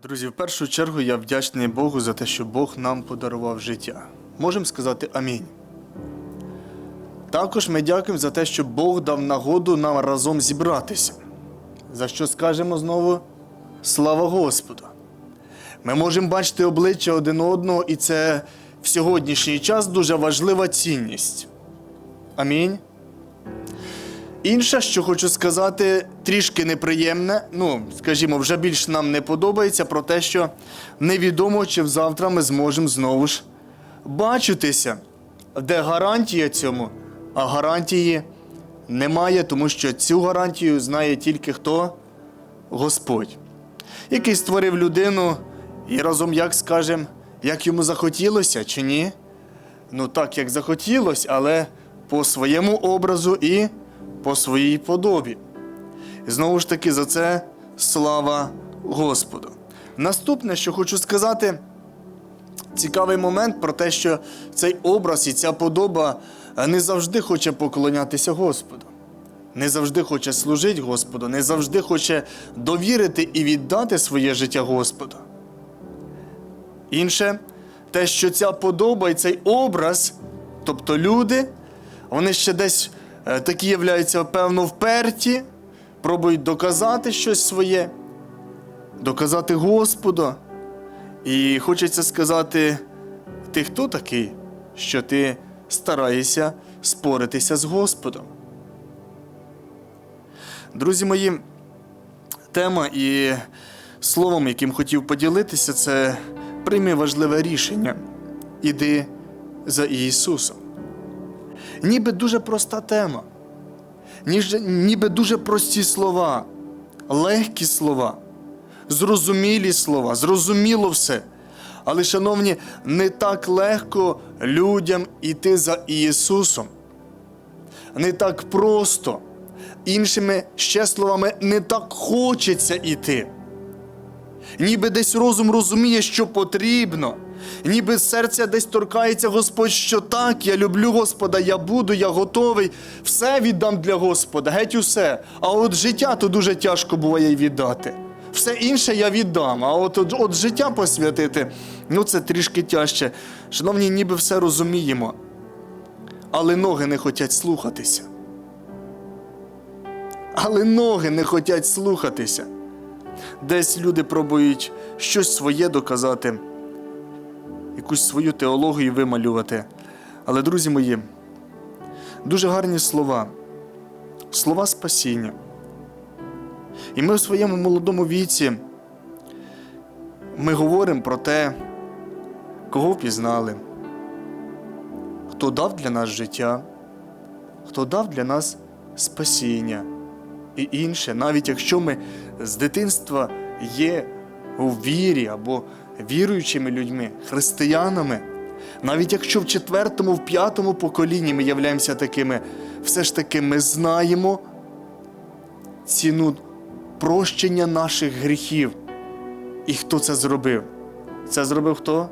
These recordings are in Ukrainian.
Друзі, в першу чергу я вдячний Богу за те, що Бог нам подарував життя. Можемо сказати амінь. Також ми дякуємо за те, що Бог дав нагоду нам разом зібратися. За що скажемо знову слава Господу. Ми можемо бачити обличчя один одного, і це в сьогоднішній час дуже важлива цінність. Амінь. Інше, що хочу сказати, трішки неприємне, ну, скажімо, вже більш нам не подобається про те, що невідомо, чи завтра ми зможемо знову ж бачитися. Де гарантія цьому? А гарантії немає, тому що цю гарантію знає тільки хто? Господь, який створив людину і разом, як скажем, як йому захотілося чи ні? Ну так, як захотілося, але по своєму образу і по своїй подобі. І знову ж таки, за це слава Господу. Наступне, що хочу сказати, цікавий момент про те, що цей образ і ця подоба не завжди хоче поклонятися Господу. Не завжди хоче служити Господу, не завжди хоче довірити і віддати своє життя Господу. Інше, те, що ця подоба і цей образ, тобто люди, вони ще десь е, такі являються, певно, вперті, пробують доказати щось своє, доказати Господу. І хочеться сказати, ти хто такий, що ти стараєшся споритися з Господом? Друзі мої, тема і словом, яким хотів поділитися, це прийми важливе рішення. Іди за Ісусом. Ніби дуже проста тема, ніби дуже прості слова, легкі слова, зрозумілі слова, зрозуміло все. Але, шановні, не так легко людям іти за Ісусом. Не так просто. Іншими ще словами, не так хочеться іти. Ніби десь розум розуміє, що потрібно, ніби серця десь торкається Господь, що так, я люблю Господа, я буду, я готовий, все віддам для Господа, геть усе. А от життя то дуже тяжко буває віддати. Все інше я віддам, а от, от, от життя посвятити, ну це трішки тяжче. Шановні, ніби все розуміємо, але ноги не хочуть слухатися. Але ноги не хочуть слухатися. Десь люди пробують щось своє доказати, якусь свою теологію вималювати. Але, друзі мої, дуже гарні слова, слова спасіння. І ми в своєму молодому віці ми говоримо про те, кого впізнали, хто дав для нас життя, хто дав для нас спасіння і інше, навіть якщо ми з дитинства є у вірі або віруючими людьми, християнами, навіть якщо в четвертому, в п'ятому поколінні ми являємося такими, все ж таки ми знаємо ціну прощення наших гріхів. І хто це зробив? Це зробив хто?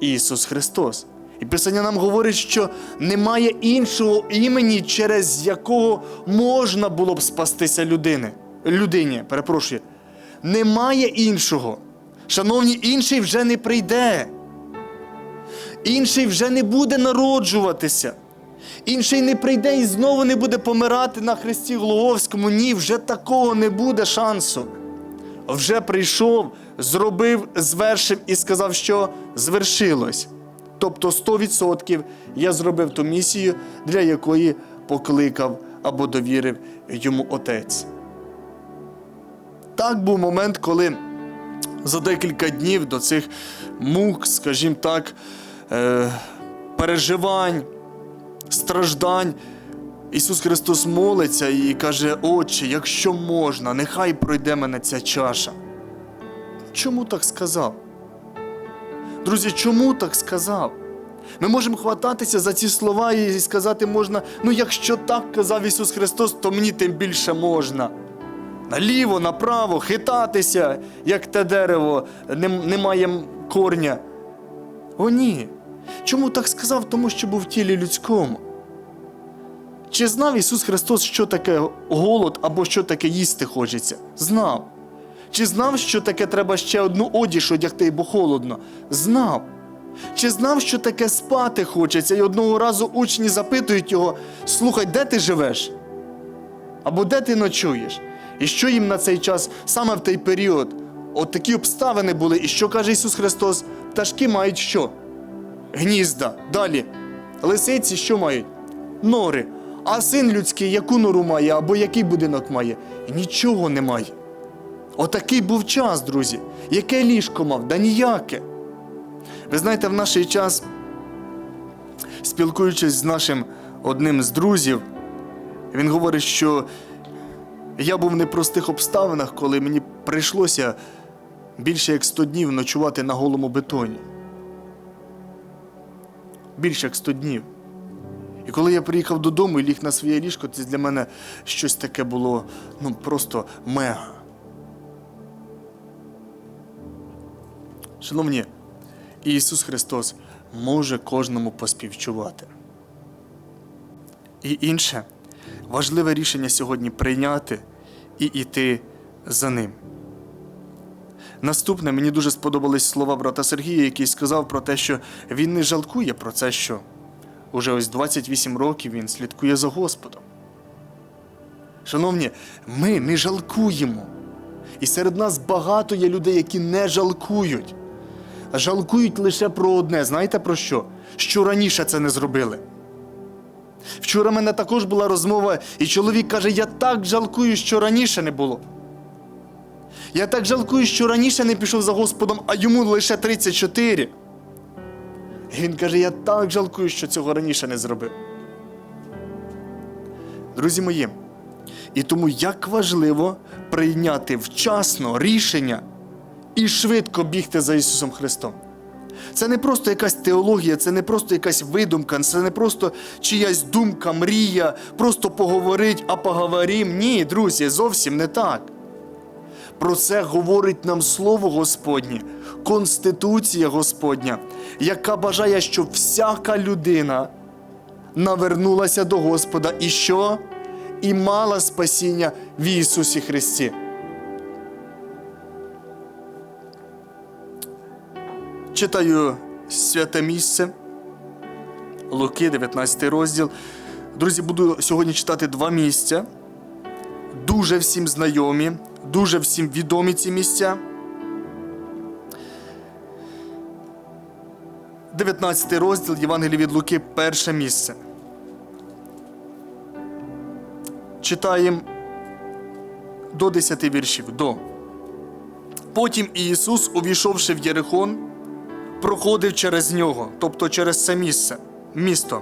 Ісус Христос. І Писання нам говорить, що немає іншого імені, через якого можна було б спастися людини. людині. Перепрошую. Немає іншого. Шановні, інший вже не прийде. Інший вже не буде народжуватися. Інший не прийде і знову не буде помирати на Христі Голговському. Ні, вже такого не буде шансу. Вже прийшов, зробив, звершив і сказав, що звершилось. Тобто 100% я зробив ту місію, для якої покликав або довірив йому отець. Так був момент, коли за декілька днів до цих мук, скажімо так, е, переживань, страждань, Ісус Христос молиться і каже: Отче, якщо можна, нехай пройде мене ця чаша. Чому так сказав? Друзі, чому так сказав? Ми можемо хвататися за ці слова і сказати можна, ну якщо так казав Ісус Христос, то мені тим більше можна. Наліво, направо, хитатися, як те дерево, не, немає корня. О, ні. Чому так сказав? Тому що був в тілі людському. Чи знав Ісус Христос, що таке голод або що таке їсти хочеться? Знав. Чи знав, що таке треба ще одну одіж одягти, бо холодно? Знав. Чи знав, що таке спати хочеться, і одного разу учні запитують його: слухай, де ти живеш? Або де ти ночуєш? І що їм на цей час, саме в той період, от такі обставини були, і що каже Ісус Христос? Пташки мають що? Гнізда. Далі. Лисиці що мають? Нори. А син людський яку нору має, або який будинок має? Нічого не має. Отакий був час, друзі. Яке ліжко мав? Да ніяке. Ви знаєте, в наш час, спілкуючись з нашим одним з друзів, він говорить, що я був в непростих обставинах, коли мені прийшлося більше як 100 днів ночувати на голому бетоні. Більше як 100 днів. І коли я приїхав додому і ліг на своє ліжко, це для мене щось таке було ну, просто мега. Шановні, Ісус Христос може кожному поспівчувати. І інше важливе рішення сьогодні прийняти і йти за ним. Наступне мені дуже сподобались слова брата Сергія, який сказав про те, що він не жалкує про це, що уже ось 28 років він слідкує за Господом. Шановні, ми не жалкуємо. І серед нас багато є людей, які не жалкують. Жалкують лише про одне. Знаєте про що? Що раніше це не зробили. Вчора в мене також була розмова, і чоловік каже: Я так жалкую, що раніше не було. Я так жалкую, що раніше не пішов за Господом, а йому лише 34. І він каже: Я так жалкую, що цього раніше не зробив. Друзі мої, і тому як важливо прийняти вчасно рішення і швидко бігти за Ісусом Христом. Це не просто якась теологія, це не просто якась видумка, це не просто чиясь думка, мрія, просто поговорить, а поговорім. Ні, друзі, зовсім не так. Про це говорить нам Слово Господнє, Конституція Господня, яка бажає, щоб всяка людина навернулася до Господа і що? І мала спасіння в Ісусі Христі. Читаю святе місце. Луки, 19 розділ. Друзі, буду сьогодні читати два місця. Дуже всім знайомі, дуже всім відомі ці місця. 19 розділ Євангелії від Луки, перше місце. Читаємо до 10 віршів. До. Потім Ісус, увійшовши в Єрихон, проходив через нього, тобто через це місце, місто.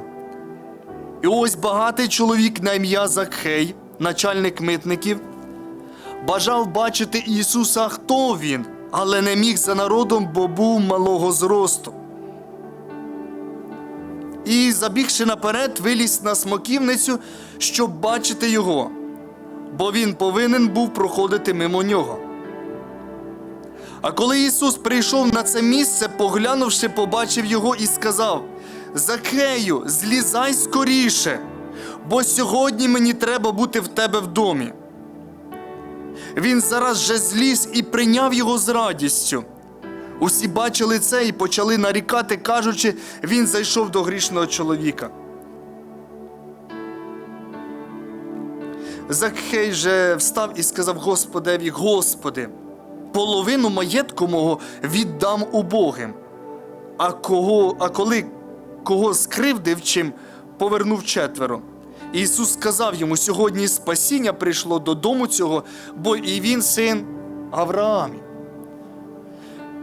І ось багатий чоловік на ім'я Закхей, начальник митників, бажав бачити Ісуса, хто він, але не міг за народом, бо був малого зросту. І, забігши наперед, виліз на смоківницю, щоб бачити його, бо він повинен був проходити мимо нього. А коли Ісус прийшов на це місце, поглянувши, побачив його і сказав: Закею, злізай скоріше, бо сьогодні мені треба бути в тебе в домі. Він зараз же зліз і прийняв його з радістю. Усі бачили це і почали нарікати, кажучи, він зайшов до грішного чоловіка. Закхей же встав і сказав Господеві, Господи, половину маєтку мого віддам убогим. А кого, а коли кого скривдив чим, повернув четверо. Ісус сказав йому: сьогодні спасіння прийшло додому цього, бо і він син Авраамів.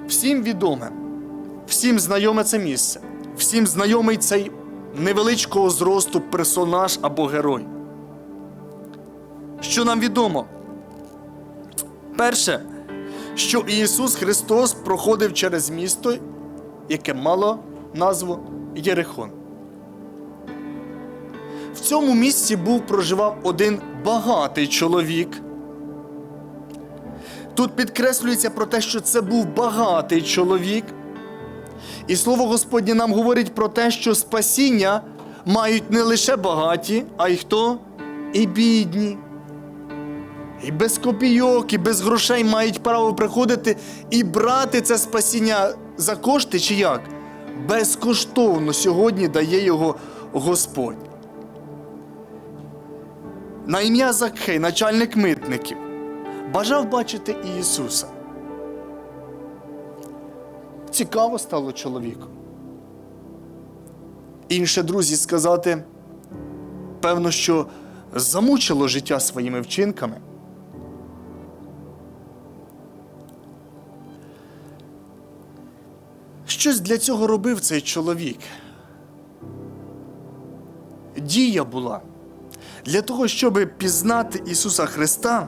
Всім відоме, всім знайоме це місце, всім знайомий цей невеличкого зросту персонаж або герой. Що нам відомо? Перше, що Ісус Христос проходив через місто, яке мало назву Єрихон. В цьому місці був проживав один багатий чоловік. Тут підкреслюється про те, що це був багатий чоловік. І слово Господнє нам говорить про те, що спасіння мають не лише багаті, а й хто? І бідні. І без копійок, і без грошей мають право приходити і брати це спасіння за кошти чи як? Безкоштовно сьогодні дає його Господь. На ім'я Закхей, начальник митників, бажав бачити Ісуса. Цікаво стало чоловіку. Інше друзі сказати, певно, що замучило життя своїми вчинками. Щось для цього робив цей чоловік. Дія була. Для того, щоб пізнати Ісуса Христа,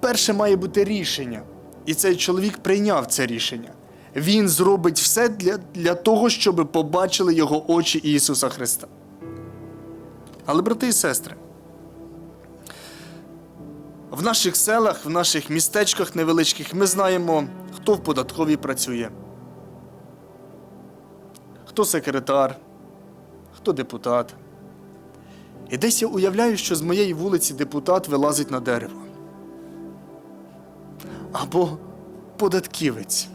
перше має бути рішення. І цей чоловік прийняв це рішення. Він зробить все для, для того, щоб побачили його очі Ісуса Христа. Але, брати і сестри, в наших селах, в наших містечках невеличких ми знаємо, хто в податковій працює, хто секретар, хто депутат. І десь я уявляю, що з моєї вулиці депутат вилазить на дерево. Або податківець.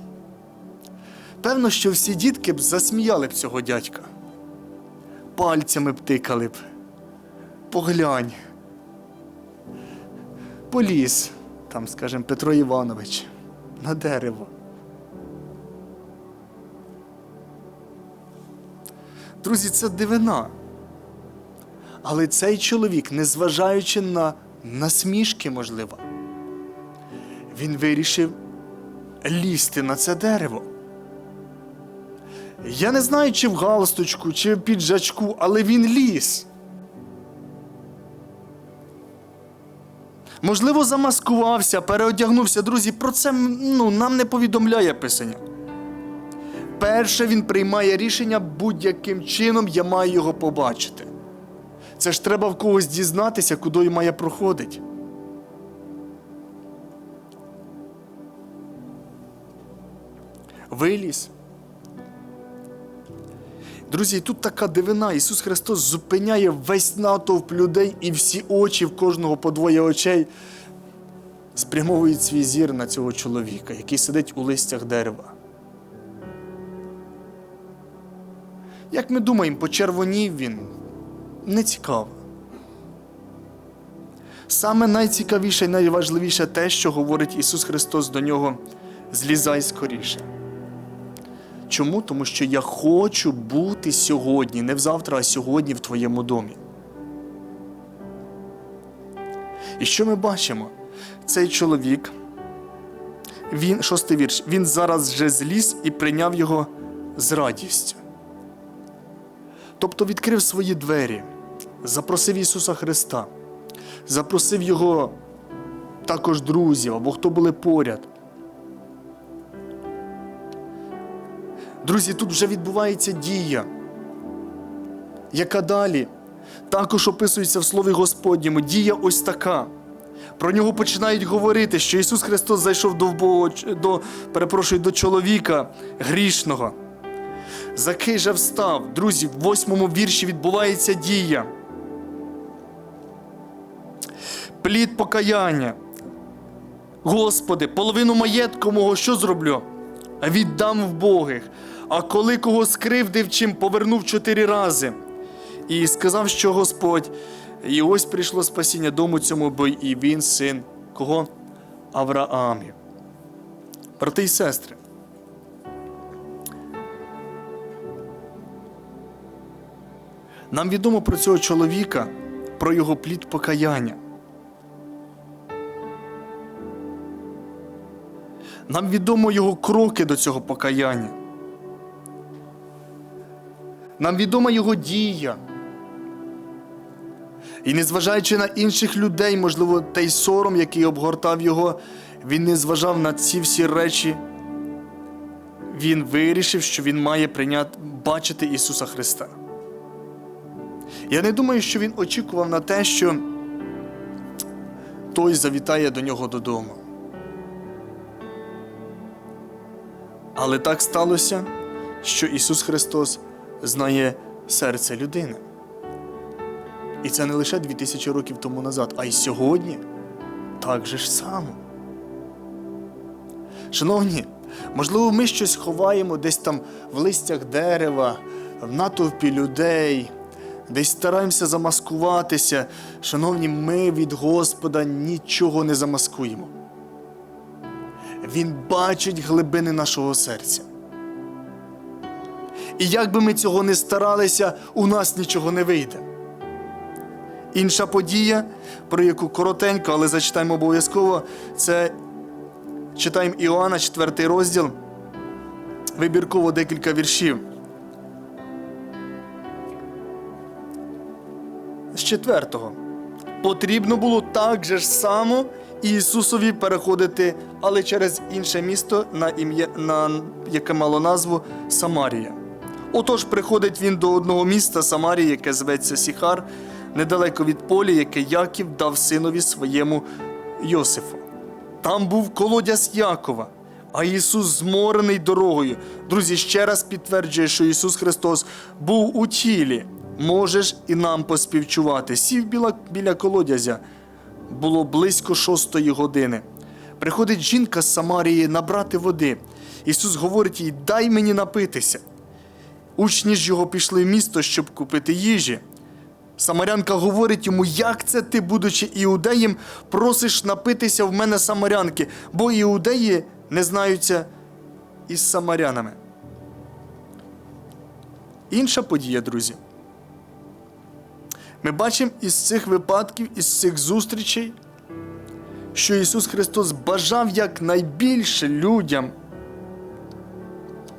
Певно, що всі дітки б засміяли б цього дядька. Пальцями б тикали б. Поглянь. Поліз, там, скажімо, Петро Іванович, на дерево. Друзі, це дивина. Але цей чоловік, незважаючи на насмішки, можливо, він вирішив лізти на це дерево. Я не знаю, чи в галстучку, чи в піджачку, але він ліз. Можливо, замаскувався, переодягнувся. Друзі, про це ну, нам не повідомляє Писання. Перше він приймає рішення будь-яким чином я маю його побачити. Це ж треба в когось дізнатися, куди має проходити. Виліз. Друзі, тут така дивина. Ісус Христос зупиняє весь натовп людей і всі очі в кожного по двоє очей спрямовують свій зір на цього чоловіка, який сидить у листях дерева. Як ми думаємо, почервонів він не цікаво. Саме найцікавіше і найважливіше те, що говорить Ісус Христос до нього, злізай скоріше. Чому? Тому що я хочу бути сьогодні, не взавтра, а сьогодні в твоєму домі. І що ми бачимо? Цей чоловік, він, шостий вірш, він зараз вже зліз і прийняв його з радістю. Тобто відкрив свої двері, запросив Ісуса Христа, запросив Його також друзів або хто були поряд. Друзі, тут вже відбувається дія, яка далі також описується в Слові Господньому. Дія ось така. Про нього починають говорити, що Ісус Христос зайшов до, до, перепрошую, до чоловіка грішного. Закий же встав. Друзі, в восьмому вірші відбувається дія. Плід покаяння. Господи, половину маєтку мого що зроблю? Віддам в Богих. А коли кого скривдив, чим повернув чотири рази. І сказав, що Господь, і ось прийшло спасіння дому цьому, бо і він син кого? Авраамів. Брати і сестри. Нам відомо про цього чоловіка, про його плід покаяння. Нам відомо його кроки до цього покаяння. Нам відома його дія. І незважаючи на інших людей, можливо, той сором, який обгортав його, він не зважав на ці всі речі. Він вирішив, що він має прийняти, бачити Ісуса Христа. Я не думаю, що він очікував на те, що той завітає до нього додому. Але так сталося, що Ісус Христос знає серце людини. І це не лише 2000 років тому назад, а й сьогодні так же ж само. Шановні, можливо, ми щось ховаємо десь там в листях дерева, в натовпі людей, десь стараємося замаскуватися. Шановні, ми від Господа нічого не замаскуємо. Він бачить глибини нашого серця. І як би ми цього не старалися, у нас нічого не вийде. Інша подія, про яку коротенько, але зачитаємо обов'язково, це читаємо Іоанна, 4 розділ, вибірково декілька віршів. З четвертого. Потрібно було так же ж само Ісусові переходити, але через інше місто, на ім'я, на, яке мало назву Самарія. Отож, приходить він до одного міста Самарії, яке зветься Сіхар, недалеко від поля, яке Яків дав синові своєму Йосифу. Там був колодязь Якова, а Ісус зморений дорогою. Друзі, ще раз підтверджує, що Ісус Христос був у тілі. Можеш і нам поспівчувати. Сів біля, біля колодязя. Було близько шостої години. Приходить жінка з Самарії набрати води. Ісус говорить їй: Дай мені напитися. Учні ж його пішли в місто, щоб купити їжі. Самарянка говорить йому, як це ти, будучи іудеєм, просиш напитися в мене самарянки, бо іудеї не знаються із самарянами. Інша подія, друзі. Ми бачимо із цих випадків, із цих зустрічей, що Ісус Христос бажав якнайбільше людям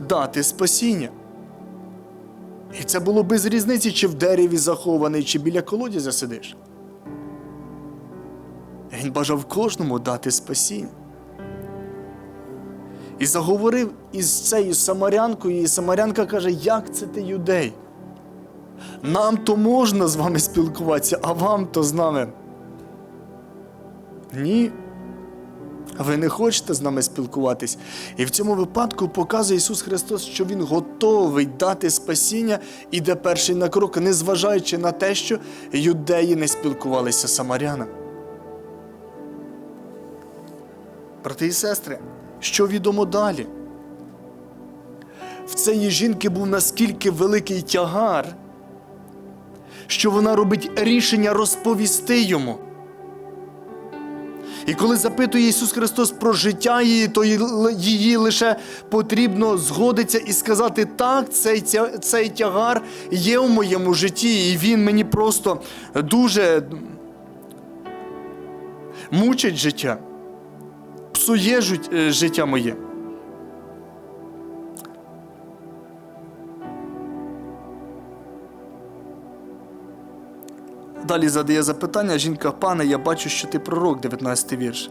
дати спасіння. І це було без різниці, чи в дереві захований, чи біля колодязя сидиш. Він бажав кожному дати спасіння. І заговорив із цією самарянкою, і самарянка каже, як це ти юдей? Нам то можна з вами спілкуватися, а вам то з нами. Ні. Ви не хочете з нами спілкуватись. І в цьому випадку показує Ісус Христос, що Він готовий дати спасіння, іде перший на крок, незважаючи на те, що юдеї не спілкувалися з самарянами. Брати і сестри, що відомо далі? В цієї жінки був наскільки великий тягар, що вона робить рішення розповісти йому. І коли запитує Ісус Христос про життя її, то її лише потрібно згодитися і сказати: так, цей, цей тягар є в моєму житті, і він мені просто дуже мучить життя, псує життя моє. Далі задає запитання, жінка, пане, я бачу, що ти пророк, 19 вірш.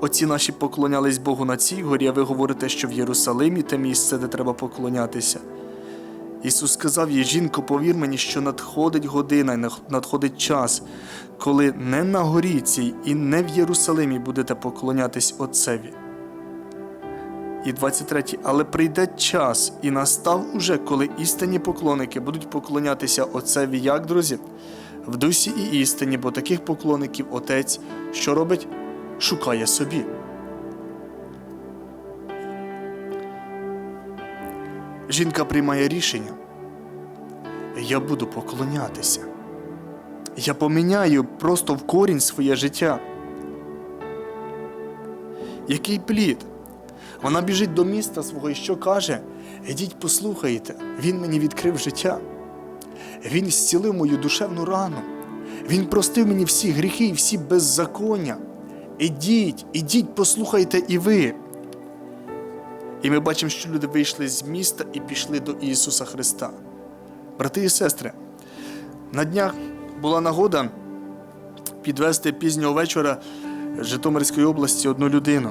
Оці наші поклонялись Богу на цій горі, а ви говорите, що в Єрусалимі те місце, де треба поклонятися. Ісус сказав їй, жінко, повір мені, що надходить година надходить час, коли не на горі цій і не в Єрусалимі будете поклонятись Отцеві. І 23. Але прийде час, і настав уже, коли істинні поклонники будуть поклонятися Отцеві, як, друзі? В дусі і істині, бо таких поклонників Отець, що робить, шукає собі. Жінка приймає рішення. Я буду поклонятися. Я поміняю просто в корінь своє життя. Який плід? Вона біжить до міста свого і що каже? Ідіть, послухайте, він мені відкрив життя. Він зцілив мою душевну рану. Він простив мені всі гріхи і всі беззаконня. Ідіть, ідіть, послухайте і ви. І ми бачимо, що люди вийшли з міста і пішли до Ісуса Христа. Брати і сестри, на днях була нагода підвести пізнього вечора з Житомирської області одну людину.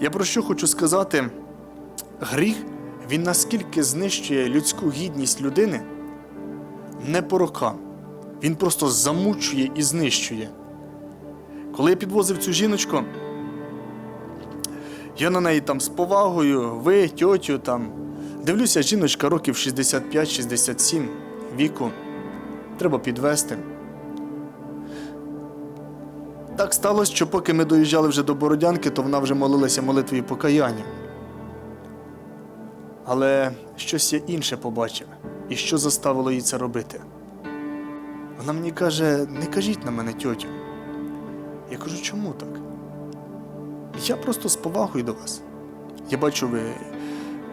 Я про що хочу сказати? Гріх він наскільки знищує людську гідність людини, не по рокам. Він просто замучує і знищує. Коли я підвозив цю жіночку, я на неї там з повагою, ви, тьотю, там. Дивлюся, жіночка років 65-67 віку. треба підвести. Так сталося, що поки ми доїжджали вже до Бородянки, то вона вже молилася молитвою покаяння. Але щось я інше побачив, і що заставило її це робити. Вона мені каже: не кажіть на мене, тьотю. Я кажу, чому так? Я просто з повагою до вас. Я бачу, ви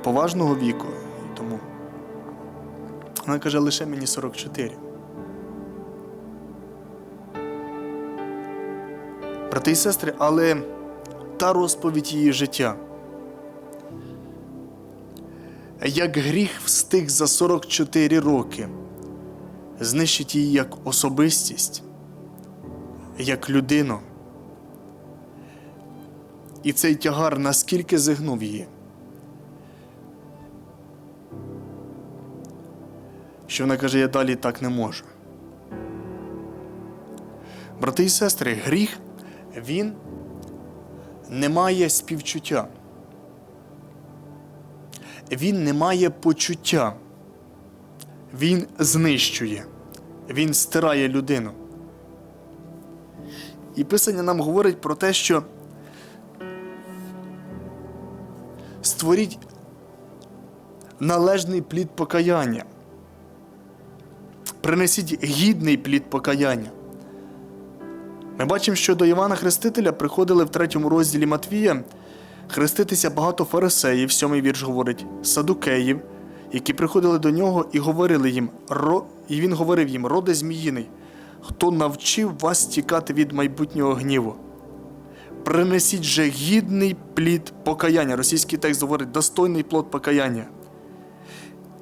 поважного віку, і тому. Вона каже, лише мені 44. Брати і сестри, але та розповідь її життя. Як гріх встиг за 44 роки знищить її як особистість, як людину. І цей тягар наскільки зигнув її, що вона каже, я далі так не можу. Брати і сестри, гріх, він не має співчуття. Він не має почуття. Він знищує, він стирає людину. І Писання нам говорить про те, що створіть належний плід покаяння. Принесіть гідний плід покаяння. Ми бачимо, що до Івана Хрестителя приходили в третьому розділі Матвія хреститися багато фарисеїв, сьомий вірш говорить, садукеїв, які приходили до нього і говорили їм, ро... і він говорив їм, роде зміїний, хто навчив вас тікати від майбутнього гніву. Принесіть же гідний плід покаяння. Російський текст говорить достойний плод покаяння.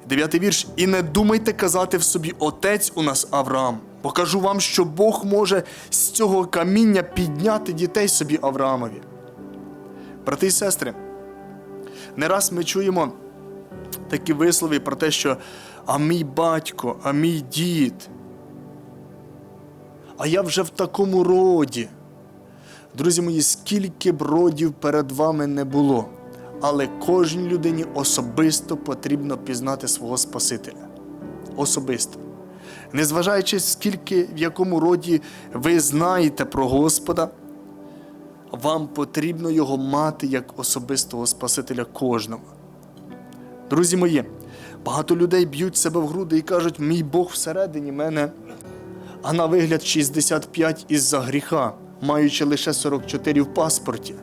Дев'ятий вірш. І не думайте казати в собі, отець у нас Авраам. Покажу вам, що Бог може з цього каміння підняти дітей собі Авраамові. Брати і сестри, не раз ми чуємо такі вислови про те, що а мій батько, а мій дід. А я вже в такому роді. Друзі мої, скільки б родів перед вами не було, але кожній людині особисто потрібно пізнати свого Спасителя. Особисто. Незважаючи, скільки в якому роді ви знаєте про Господа, вам потрібно його мати як особистого Спасителя кожному. Друзі мої, багато людей б'ють себе в груди і кажуть, мій Бог всередині мене, а на вигляд 65 із-за гріха, маючи лише 44 в паспорті.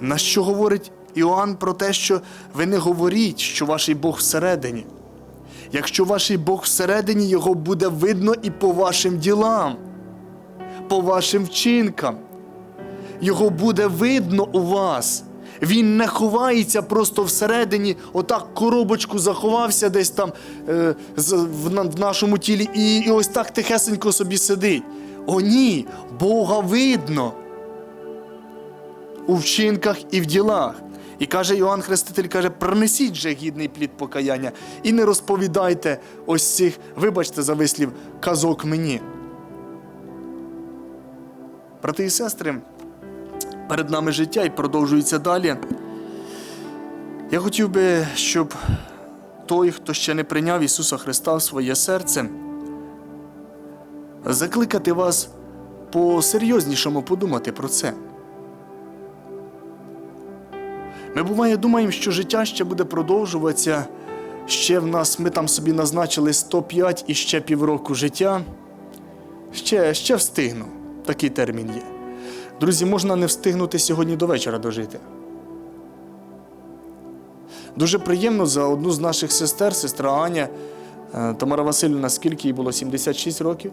На що говорить Іоанн про те, що ви не говоріть, що ваш Бог всередині. Якщо ваш Бог всередині, його буде видно і по вашим ділам, по вашим вчинкам. Його буде видно у вас. Він не ховається просто всередині, отак коробочку заховався десь там е, в, нашому тілі і, і ось так тихесенько собі сидить. О, ні, Бога видно у вчинках і в ділах. І каже Іоанн Хреститель, каже, принесіть же гідний плід покаяння і не розповідайте ось цих, вибачте за вислів, казок мені. Брати і сестри, перед нами життя і продовжується далі. Я хотів би, щоб той, хто ще не прийняв Ісуса Христа в своє серце, закликати вас по-серйознішому подумати про це. Ми буває думаємо, що життя ще буде продовжуватися. Ще в нас ми там собі назначили 105 і ще півроку життя. Ще, ще встигну. Такий термін є. Друзі, можна не встигнути сьогодні до вечора дожити. Дуже приємно за одну з наших сестер, сестра Аня, е, Тамара Васильівна, скільки їй було? 76 років.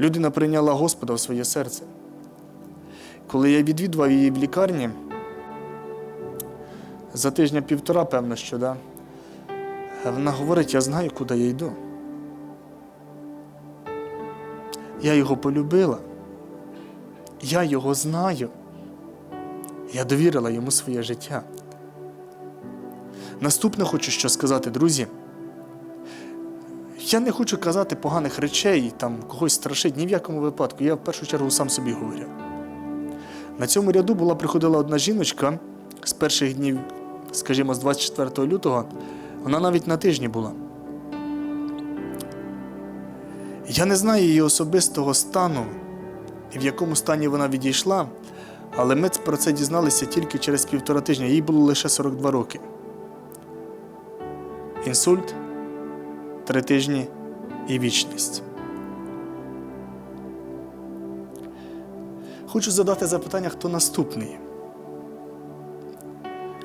Людина прийняла Господа в своє серце. Коли я відвідував її в лікарні, за тижня-півтора, певно, що, да? вона говорить, я знаю, куди я йду. Я його полюбила. Я його знаю. Я довірила йому своє життя. Наступне хочу що сказати, друзі. Я не хочу казати поганих речей, там когось страшить, ні в якому випадку. Я в першу чергу сам собі говорю. На цьому ряду була приходила одна жіночка з перших днів, скажімо, з 24 лютого. Вона навіть на тижні була. Я не знаю її особистого стану, і в якому стані вона відійшла, але ми про це дізналися тільки через півтора тижня. Їй було лише 42 роки. Інсульт, три тижні і вічність. Хочу задати запитання, хто наступний.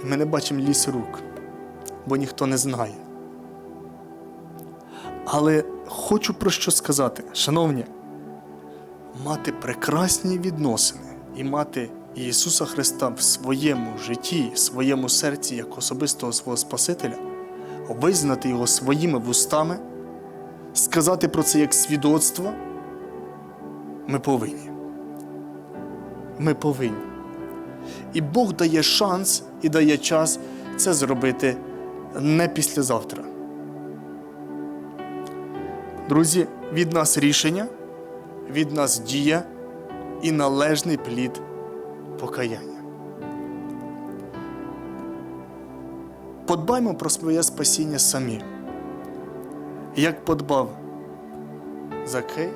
Ми не бачимо ліс рук, бо ніхто не знає. Але хочу про що сказати, шановні, мати прекрасні відносини і мати Ісуса Христа в своєму житті, в своєму серці як особистого свого Спасителя, визнати Його своїми вустами, сказати про це як свідоцтво, ми повинні. Ми повинні. І Бог дає шанс і дає час це зробити не післязавтра. Друзі, від нас рішення, від нас дія і належний плід покаяння. Подбаймо про своє спасіння самі. Як подбав Закей,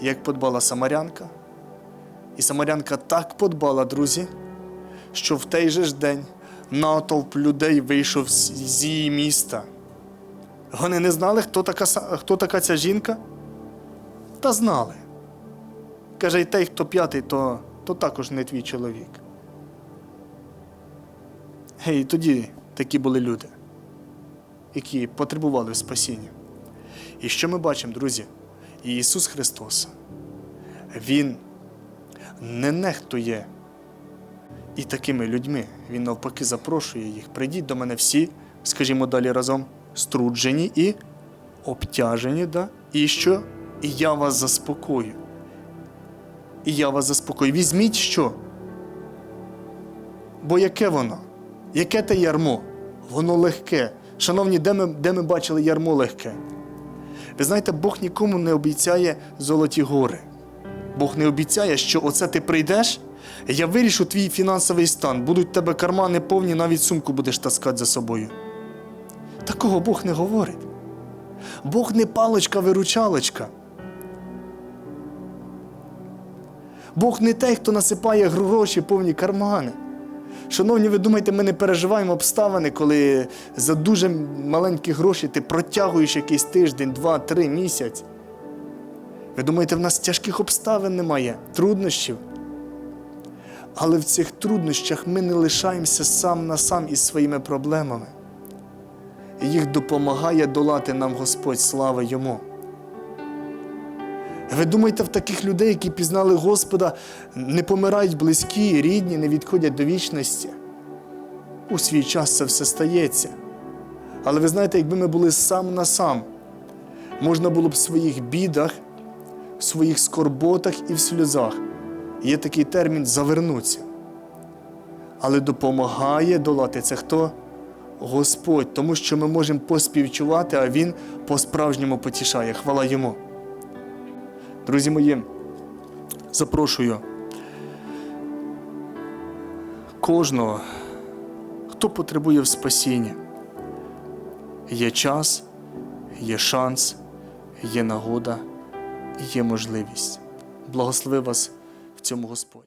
як подбала Самарянка. І Самарянка так подбала, друзі, що в той же ж день натовп людей вийшов з її міста. Вони не знали, хто така, хто така ця жінка? Та знали. Каже, і той, хто п'ятий, то, то також не твій чоловік. Гей, тоді такі були люди, які потребували спасіння. І що ми бачимо, друзі? Ісус Христос, Він не нехтує і такими людьми. Він навпаки запрошує їх. Прийдіть до мене всі, скажімо далі разом, струджені і обтяжені, да? і що? І я вас заспокою. І я вас заспокою. Візьміть що? Бо яке воно? Яке те ярмо? Воно легке. Шановні, де ми, де ми бачили ярмо легке? Ви знаєте, Бог нікому не обіцяє золоті гори. Бог не обіцяє, що оце ти прийдеш, я вирішу твій фінансовий стан, будуть в тебе кармани повні, навіть сумку будеш таскати за собою. Такого Бог не говорить. Бог не паличка-виручалочка. Бог не той, хто насипає гроші повні кармани. Шановні, ви думаєте, ми не переживаємо обставини, коли за дуже маленькі гроші ти протягуєш якийсь тиждень, два, три місяць. Ви думаєте, в нас тяжких обставин немає, труднощів. Але в цих труднощах ми не лишаємося сам на сам із своїми проблемами. Їх допомагає долати нам Господь, слава Йому. Ви думаєте, в таких людей, які пізнали Господа, не помирають близькі, рідні, не відходять до вічності? У свій час це все стається. Але ви знаєте, якби ми були сам на сам, можна було б в своїх бідах, в своїх скорботах і в сльозах. Є такий термін завернуться. Але допомагає долати це хто? Господь, тому що ми можемо поспівчувати, а Він по-справжньому потішає. Хвала йому. Друзі мої, запрошую кожного, хто потребує в спасіння. Є час, є шанс, є нагода, є можливість. Благослови вас в цьому Господь.